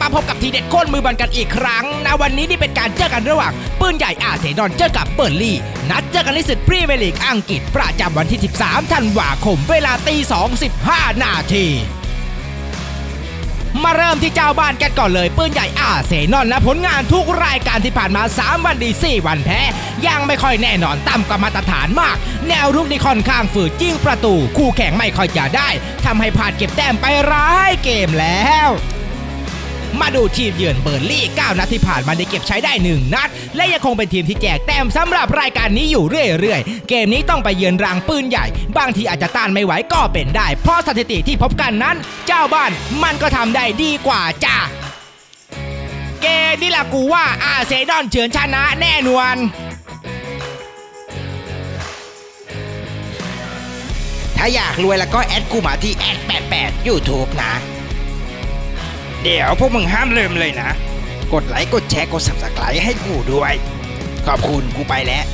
มาพบกับทีเด็ดโค่นมือบอลกันอีกครั้งนะวันนี้นี่เป็นการเจอกันระหว่าง ปืนใหญ่อาร์เซนอลเจอกับเบอร์ลี่ นัดเจอกันในศึกพรีเมียร์ลีกอังกฤษ ประจำวันที่ 13 ธันวาคมเวลาตี2 15 นาทีมาเริ่มที่เจ้าบ้านกันก่อนเลย ปืนใหญ่อาร์เซนอลนะผลงานทุกรายการที่ผ่านมา 3 วันดี 4 วันแพ้ ยังไม่ค่อยแน่นอนต่ำกว่ามาตรฐานมาก แนวรุกนี่ค่อนข้างฝืดจิ้งประตู คู่แข่งไม่ค่อยจะได้ทำให้พลาดเก็บแต้มไปร้ายเกมแล้ว มาดูทีมเยือนเบอร์ลี่ 9 นัดที่ผ่านมาได้เก็บใช้ได้ 1 นัด และยังคงเป็นทีมที่แจกแต้มสำหรับรายการนี้อยู่เรื่อยๆ เกมนี้ต้องไปเยือนรังปืนใหญ่ บางทีอาจจะต้านไม่ไหวก็เป็นได้ เพราะสถิติที่พบกันนั้น เจ้าบ้านมันก็ทำได้ดีกว่าจ้าเกมนี่แหละกูว่าอาเซนอลเฉือนชนะแน่นอนถ้าอยากรวยแล้วก็แอดกูมาที่แอด88 YouTube นะ เดี๋ยวพวกมึงห้ามลืมเลยนะ กดไลค์กดแชร์กด Subscribe ให้กูด้วย ขอบคุณกูไปแล้ว